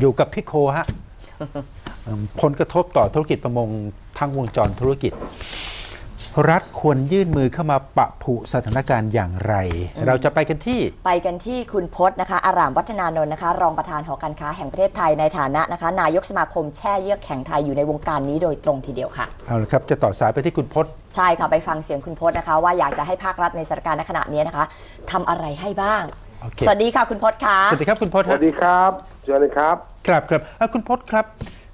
อยู่กับพิโคฮะอืมผลกระทบต่อธุรกิจประมงทั้งวงจรธุรกิจ รัฐควรยื่นมือเข้ามาปะผุสถานการณ์อย่างไร เราจะไปกันที่ไปกันที่คุณพจน์นะคะ อารามวัฒนานนท์นะคะ รองประธานหอการค้าแห่งประเทศไทยในฐานะนะคะ นายกสมาคมแช่เยือกแข็งไทยอยู่ในวงการนี้โดยตรงทีเดียวค่ะเอาละครับจะต่อสายไปที่คุณพจน์ใช่ค่ะไปฟังเสียงคุณพจน์นะคะ ว่าอยากจะให้ภาครัฐในสถานการณ์ณขณะนี้นะคะทำอะไรให้บ้างโอเคสวัสดีค่ะคุณพจน์ค่ะสวัสดีครับคุณพจน์สฮะวัสดีครับเชิญเลยครับ ครับครับเอ่อคุณพจน์ครับ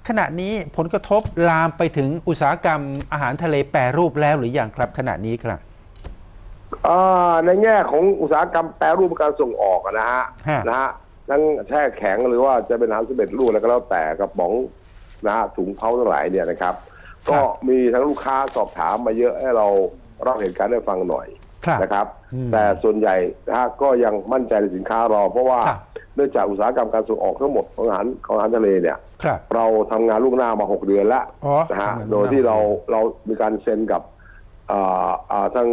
ขณะนี้ผลกระทบลามไปถึงอุตสาหกรรมอาหารทะเลแปรรูปแล้วหรือยังครับ ขณะนี้ครับอ่าในแง่ของอุตสาหกรรมแปรรูปการส่งออกอะนะฮะฮะนะฮะทั้งแช่แข็งหรือว่าจะเป็นอาหารสำเร็จรูปอะไรก็แล้วแต่กระป๋องนะฮะถุงเท้าทั้งหลายเนี่ยนะครับ ก็มีทั้งลูกค้าสอบถามมาเยอะให้เราเล่าเหตุการณ์ให้ฟังหน่อยครับนะครับอืมแต่ส่วนใหญ่นะฮะก็ยังมั่นใจในสินค้าเราเพราะว่าครับ เนื่องจากอุตสาหกรรมการส่งออกทั้งหมดของอาหารของอาหารทะเลเนี่ย ครับ เราทำงานลูกหน้ามาหกเดือนแล้วอ๋อนะฮะทำงานล่วงหน้าโดยที่เราเรามีการเซ็นกับอ่าอ่าทาง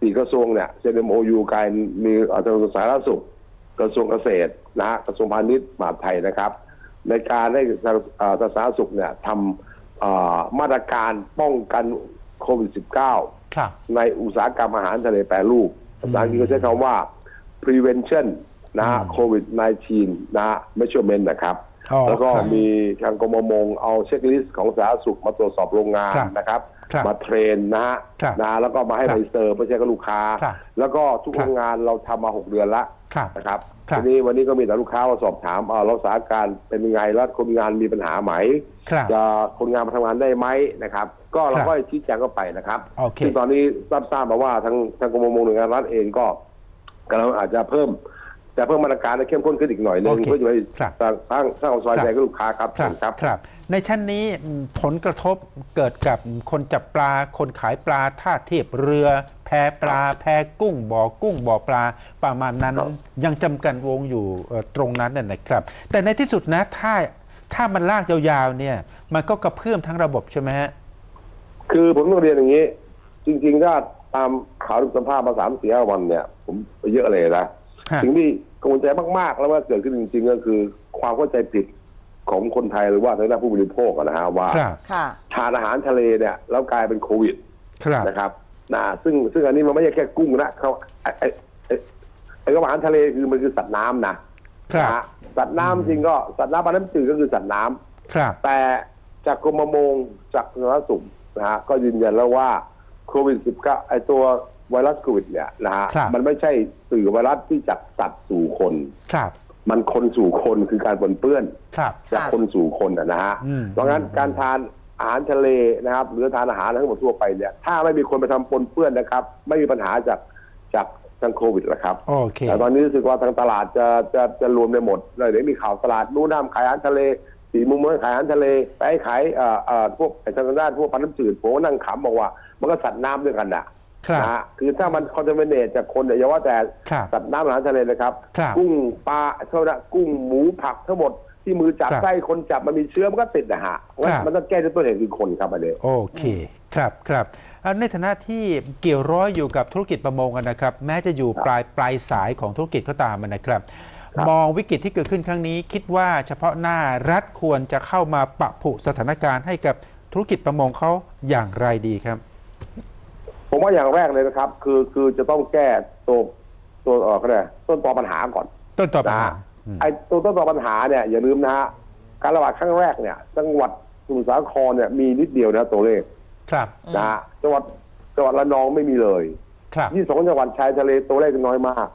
สี่กระทรวงเนี่ยเซ็น MOU การมีอ่าทางกระทรวงสาธารณสุข กระทรวงเกษตรนะฮะกระทรวงพาณิชย์มหาดไทยนะครับ ในการให้ทางอ่าทางสาธารณสุขเนี่ยทำอ่ามาตรการป้องกันโควิด -19 ครับ ในอุตสาหกรรมอาหารทะเลแปรรูปภาษาอังกฤษก็ใช้คำว่า prevention นะฮะอืมโควิด -19 นะฮะ measurement นะครับอ๋อแล้วก็ครับมีทางกรมประมงเอาเช็คลิสต์ของสาธารณสุขมาตรวจสอบโรงงานครับนะครับครับ มาเทรนนะฮะครับนะแล้วก็มาให้ครับใบเซอร์ไม่ใช่กับลูกค้าครับแล้วก็ทุกครับโรงงานเราทำมาหกเดือนละครับนะครับครับทีนี้วันนี้ก็มีแต่ลูกค้ามาสอบถามอ่าเราสถานการณ์เป็นยังไงแล้วคนงานมีปัญหาไหมครับจะคนงานมาทำงานได้ไหมนะครับ ก็เราครับก็ชี้แจงเข้าไปนะครับโอเคซึ่งตอนนี้ทราบทราบมาว่าทางทางกรมประมงหน่วยงานรัฐเองก็กำลังอาจจะเพิ่ม จะเพิ่มมาตรการให้เข้มข้นขึ้นอีกหน่อยหนึงโอเคเพื่อจะไปครับสร้างสร้างสร้างความสบายใจกับลูกค้าครับครับครับ ครับ ในชั้นนี้อืมผลกระทบเกิดกับคนจับปลา คนขายปลาท่าเทียบเรือ แพปลา แพกุ้งบ่อกุ้งบ่อปลาประมาณนั้น ครับ ยังจำกันวงอยู่เอ่อตรงนั้นน่ะนะครับ แต่ในที่สุดนะถ้าถ้ามันลากยาวๆเนี่ย มันก็กระเพื่อมทั้งระบบใช่ไหมฮะ คือผมต้องเรียนอย่างนี้ จริงๆถ้าตามข่าวสัมภาษณ์มาสามสี่ห้าวันเนี่ย ผมไปเยอะเลยนะ ฮะ สิ่งที่ กังวลใจมากๆ แล้วว่าเกิดขึ้นจริง ๆ ก็คือ ความเข้าใจผิดของคนไทยหรือว่าทางด้านผู้บริโภคอะนะฮะว่าครับค่ะ ทานอาหารทะเลเนี่ยแล้วกลายเป็นโควิด ครับ นะครับนะซึ่งซึ่งอันนี้มันไม่ใช่แค่กุ้งนะเขาไอ้ไอ้ไอ้ไอ้อาหารทะเลคือมันคือสัตว์น้ำนะครับ นะฮะสัตว์น้ำจริงก็สัตว์น้ำปลาน้ำจืดก็คือสัตว์น้ำครับ แต่จากกรมประมงจากสาธารณสุขนะฮะก็ยืนยันแล้วว่าโควิด -19 ไอตัว ไวรัสโควิดเนี่ยนะฮะครับมันไม่ใช่สื่อไวรัสที่จากสัตว์สู่คนครับมันคนสู่คนคือการปนเปื้อนครับจากคนสู่คนนะนะฮะอืมเพราะงั้นการทานอาหารทะเลนะครับ หรือทานอาหารทั้งหมดทั่วไปเนี่ยถ้าไม่มีคนไปทำปนเปื้อนนะครับ ไม่มีปัญหาจากจากทางโควิดแล้วครับโอเคแต่ตอนนี้รู้สึกว่าทางตลาดจะจะจะรวมในหมดเลยเดี๋ยวมีข่าวตลาดนู้นน้ำขายอาหารทะเลสีมุมเมืองขายอาหารทะเลไปขายเอ่อเอ่อพวกไอ้ทางด้านพวกปลาน้ำจืดผมก็นั่งขำบอกว่า มันก็สัตว์น้ำด้วยกันนะครับ นะฮะคือถ้ามันคอนเทมิเนตจากคนเนี่ยอย่าว่าแต่ครับสัตว์น้ำอาหารทะเลนะครับ ครับกุ้งปลาเท่านั้นกุ้งหมูผักทั้งหมดที่มือจับครับไส้คนจับมันมีเชื้อมันก็ติดนะฮะงั้นครับ มันต้องแก้ที่ต้นเหตุคือคนครับอันนี้ โอเคครับครับอ่าในฐานะที่เกี่ยวร้อยอยู่กับธุรกิจประมงอะนะครับ แม้จะอยู่ครับปลายปลายสายของธุรกิจก็ตามอะนะครับ ครับ มองวิกฤตที่เกิดขึ้นครั้งนี้ คิดว่าเฉพาะหน้ารัฐควรจะเข้ามาปะผุสถานการณ์ให้กับธุรกิจประมงเขาอย่างไรดีครับ ผมว่าอย่างแรกเลยนะครับ คือคือจะต้องแก้ตัวตัวเออก็ได้ต้นตอปัญหาก่อนต้นต่อปัญนะหาฮะอืมไอ้ตัวต้นตอปัญหาเนี่ยอย่าลืมนะฮะการระบาดครั้งแรกเนี่ย จังหวัดสมุทรสาครเนี่ยมีนิดเดียวนะตัวเลขครับนะฮะจังหวัดจังหวัดระนองไม่มีเลยครับ ยี่สองจังหวัดชายทะเลตัวเลขน้อยมากครับ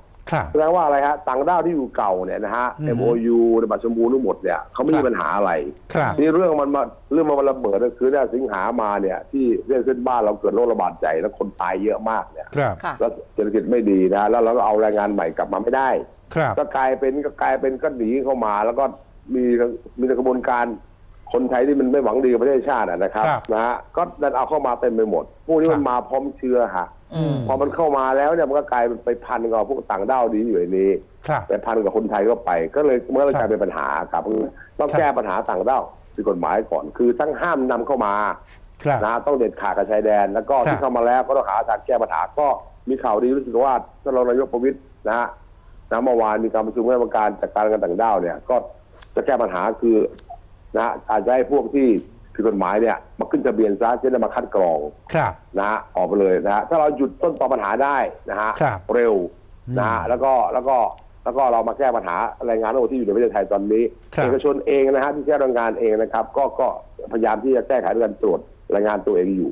แสดงว่าอะไรฮะต่างด้าวที่อยู่เก่าเนี่ยนะฮะอืม MOU ในบัตรชมพูทั้งหมดเนี่ยเขาไม่ครัมีบปัญหาอะไรครับนี่เรื่องมันมาเรื่องมันมาระเบิดก็คือเนี่ยสิงหามาเนี่ย ที่เรื่องเส้นบ้านเราเกิดโรคระบาดใหญ่แล้วคนตายเยอะมากเนี่ยครับค่ะแล้วเศรษฐกิจไม่ดีนะแล้วเราก็เอาแรงงานใหม่กลับมาไม่ได้ครับก็กลายเป็นก็กลายเป็นก็หนีเข้ามา แล้วก็มีมีกระบวนการคนไทยที่มันไม่หวังดีกับประเทศชาติอะนะครับครับนะฮะก็ดันเอาเข้ามาเต็มไปหมดพวกนี้ครัมับนมาพร้อมเชื้อฮะอืม พอมันเข้ามาแล้วเนี่ยมันก็กลายเป็นไปพันกับพวกต่างด้าวดีอยู่ในนี้ครับไปพันกับคนไทยก็ไป ก็เลยเมื่อเลยกลายเป็นปัญหาครับต้องครับแก้ปัญหาต่างด้าวคือกฎหมายก่อน คือทั้งห้ามนำเข้ามาครับนะต้องเด็ดขาดกับชายแดน แล้วก็ครับที่เข้ามาแล้วก็ต้องหาทางแก้ปัญหาก็มีข่าวดีรู้สึกว่าท่านรองนายกประวิตยนะฮะนะเมื่อวานมีการประชุมคณะกรรมการจัดการกันต่างด้าวเนี่ย ก็จะแก้ปัญหาคือนะอาจจะให้พวกที่ ผิดกฎหมายเนี่ยมาขึ้นทะเบียนซะจะได้มาคัดกรองครับ นะฮะออกไปเลยนะฮะถ้าเราหยุดต้นตอปัญหาได้นะฮะครับ เร็วอืมนะฮะแล้วก็แล้วก็แล้วก็เรามาแก้ปัญหาแรงงานทั้งหมดที่อยู่ในประเทศไทยตอนนี้ครับ เอกชนเองนะฮะที่ใช้แรงงานเองนะครับ ก็ก็พยายามที่จะแก้ไขด้วยการตรวจแรงงานตัวเองอยู่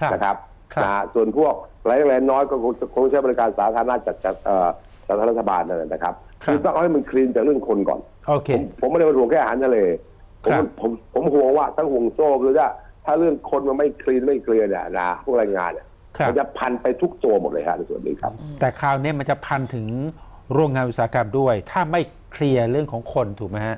ครับ นะครับครับ นะฮะส่วนพวกรายแรงน้อยก็คงคงใช้บริการสาธารณะจากจากเอ่อจากทางรัฐบาลนั่นแหละนะครับครับอต้องเอาให้มันคลีนจากเรื่องคนก่อน โอเค ผมผมไม่ได้มาห่วงแค่อาหารทะเล ผมครับผมผมห่วงว่าทั้งห่วงโซ่คือถ้าถ้าเรื่องคนมันไม่คลีนไม่เคลียร์เนี่ยนะพวกแรงงานเนี่ยครับมันจะพันไปทุกตัวหมดเลยฮะในส่วนนี้ครับ แต่คราวนี้มันจะพันถึงโรงงานอุตสาหกรรมด้วย ถ้าไม่เคลียร์เรื่องของคนถูกไหมฮะ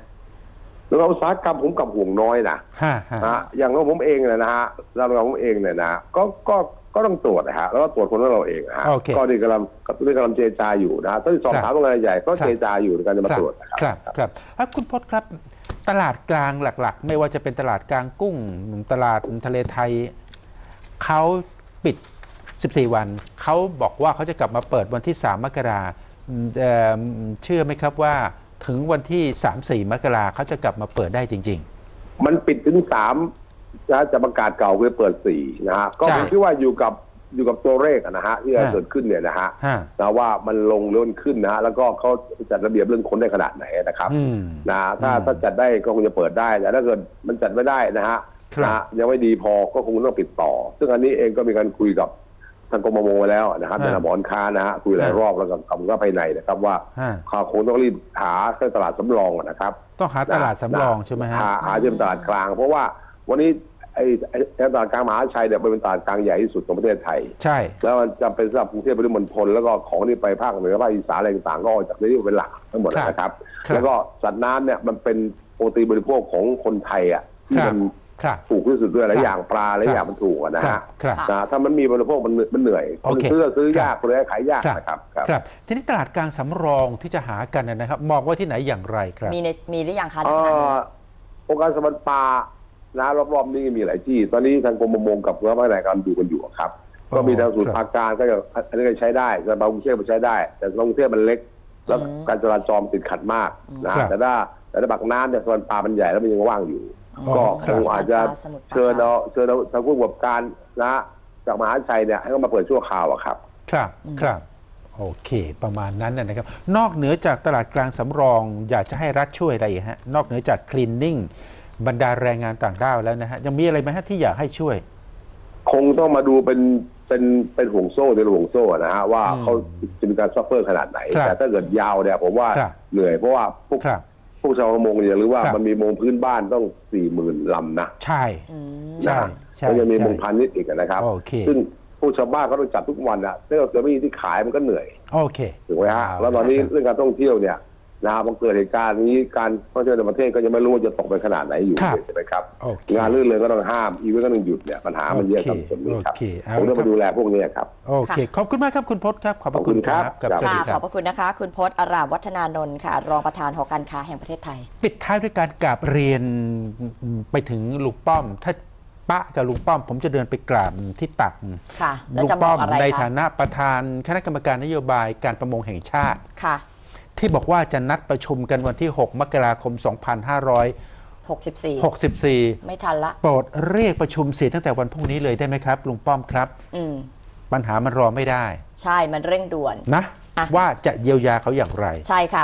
แล้วเราอุตสาหกรรมผมกับห่วงน้อยนะฮะฮะนะฮะอย่างเราผมเองเนี่ยนะฮะเราเราผมเองเนี่ยนะก็ก็ก็ต้องตรวจนะฮะแล้วก็ตรวจคนของเราเองนะฮะโอเคก็นี่กำลังก็นี่กำลังเจรจาอยู่นะฮะต้องสอบครับถามโรงงานใหญ่ก็ครับเจรจาอยู่ในการจะมาครับตรวจนะคครัรับบครับแล้วคุณพจน์ครับ ตลาดกลางหลัก ๆ ไม่ว่าจะเป็นตลาดกลางกุ้ง ตลาดทะเลไทยเขาปิด 14 วัน เขาบอกว่าเขาจะกลับมาเปิดวันที่ 3 มกราอืมเอ่อเชื่อไหมครับว่าถึงวันที่ 3-4 มกราเขาจะกลับมาเปิดได้จริงมันปิดถึงสามนะจะประกาศเก่าคือเปิดสี่นะฮะก็จ้ะผมคิดว่าอยู่กับ อยู่กับตัวเลขอะนะฮะที่จะฮะเกิดขึ้นเนี่ยนะฮะๆฮะนะว่ามันลงหรือมันขึ้นนะฮะแล้วก็เขาจัดระเบียบเรื่องคนได้ขนาดไหนนะครับอืมนะถ้าอืมถ้าจัดได้ก็คงจะเปิดได้แต่ถ้าเกิดมันจัดไม่ได้นะฮะครับนะฮะยังไม่ดีพอก็คงต้องปิดต่อ ซึ่งอันนี้เองก็มีการคุยกับทางกรมประมงไว้แล้วนะครับฮะในหมอนค้านะฮะคุยหลายฮะรอบแล้วกับกรมก็ภายในนะครับ ว่าฮะเขาคงต้องรีบหาเครื่องตลาดสำรองอะนะครับ ต้องหาตลาดสำรองใช่ไหมฮะหาหาที่เป็นตลาดกลาง เพราะว่าวันนี้ ไอ้ไอ้ไอ้ตลาดกลางมหาชัยเนี่ยเป็นตลาดกลางใหญ่ที่สุดของประเทศไทย ใช่ แล้วมันจำเป็นสำหรับกรุงเทพปริมณฑลแล้วก็ของที่ไปภาคเหนือภาคอีสานอะไรต่างๆก็ออกจากนี้เป็นหลักทั้งหมดนะครับ ครับแล้วก็สัตว์น้ำเนี่ยมันเป็นโปรตีนบริโภคของคนไทยอะที่ครับมันครับถูกที่สุดด้วยหลาคยรับอย่างปลาหลายอย่างมันถูกอะนะครัฮะบครับค่ะนะถ้ามันมีบริโภคมันมันเหนื่อยโอเคคนซื้อซื้อยากครับคนเลยขายยากครับนะครับครับ ครับ ทีนี้ตลาดกลางสำรองที่จะหากันนะครับ มองว่าที่ไหนอย่างไรครับ มีในมีหรือยังคะเอ่ในขณะนี้ อองค์การสมบัติปลา นะรอบๆนี้มีหลายที่ ตอนนี้ทางกรมประมงกับเรือพระนายกำลังดูกันอยู่ครับอ๋อก็มีทางศูนครัย์บภาคกลางก็จะอันนี้ก็ใช้ได้แต่บางกรุงเทพมันใช้ได้ แต่บางกรุงเทพมันเล็ก แล้วอืมการจราจรติดขัดมากนะครับแต่ถ้าแต่ถ้าบักน้ำเนี่ยสวนปลามันใหญ่แล้วมันยังว่างอยู่อ๋อก็คครับงอาจจะสมุทรปราการเชิญเอาเชิญเอาทางผู้ประกอบการนะจากมหาชัยเนี่ยให้เขามาเปิดชั่วคราวอะครับ ครับครับโอเค ประมาณนั้นนะนะครับ นอกเหนือจากตลาดกลางสำรอง อยากจะให้รัฐช่วยอะไรอีกฮะ นอกเหนือจากคลีนนิ่ง บรรดาแรงงานต่างด้าวแล้วนะฮะยังมีอะไรไหมฮะที่อยากให้ช่วย คงต้องมาดูเป็นเป็นเป็นห่วงโซ่เป็นห่วงโซ่นะฮะว่าอืมเขาจะมีการซัพเฟอร์ขนาดไหน ครับแต่ถ้าเกิดยาวเนี่ยผมว่าครับเหนื่อยเพราะว่าพวกครับพวกชาวประมงอย่าลืมว่าครับ มันมีมงพื้นบ้านต้องสี่หมื่นลำนะใช่ อืม ใช่นะใช่แล้วยังมีใช่มงพาณิชย์อีกนะครับ โอเค ซึ่งผู้ชาวบ้านก็ต้องจัดทุกวันอะถ้าเกิดไม่มีที่ขายมันก็เหนื่อยโอเค ถูกไหมฮะเอาแล้วตอนนี้ครับเรื่องการท่องเที่ยวเนี่ย นะครับมันเกิดเหตุการณ์นี้การท่องเที่ยวในประเทศก็ยังไม่รู้ว่าจะตกไปขนาดไหนอยู่ครับใช่ไหมครับโอเคงานลื่นเลยก็ต้องห้ามอีเวนต์ก็ต้องหยุดเนี่ยปัญหามันเยอะครับโอเคส่วนนี้ครับโอเคเอาผมต้องครับมาดูแลพวกนี้ครับ โอเค ขอบคุณมากครับคุณพจน์ครับ ขอบพระคุณขอบคุณครับกับครับสวัสดีค่ะคขรัอบบพระคุณนะคะ คุณพจน์อารามวัฒนานนท์ค่ะ รองประธานหอการค้าแห่งประเทศไทย ปิดท้ายด้วยการกราบเรียนไปถึงลุงป้อม ถ้าปะกับลุงป้อม ผมจะเดินไปกราบที่ตักค่ะ แล้วลุงจะบป้ออกมอะไรในคะฐานะประธานคณะกรรมการนโยบายการประมงแห่งชาติ ค่ะ ที่บอกว่าจะนัดประชุมกันวันที่ 6 มกราคม 64 2564 ไม่ทันละ โปรดเรียกประชุมเสียตั้งแต่วันพรุ่งนี้เลยได้ไหมครับ ลุงป้อมครับ อืมปัญหามันรอไม่ได้ ใช่มันเร่งด่วนนะอะว่าจะเยียวยาเขาอย่างไร ใช่ค่ะ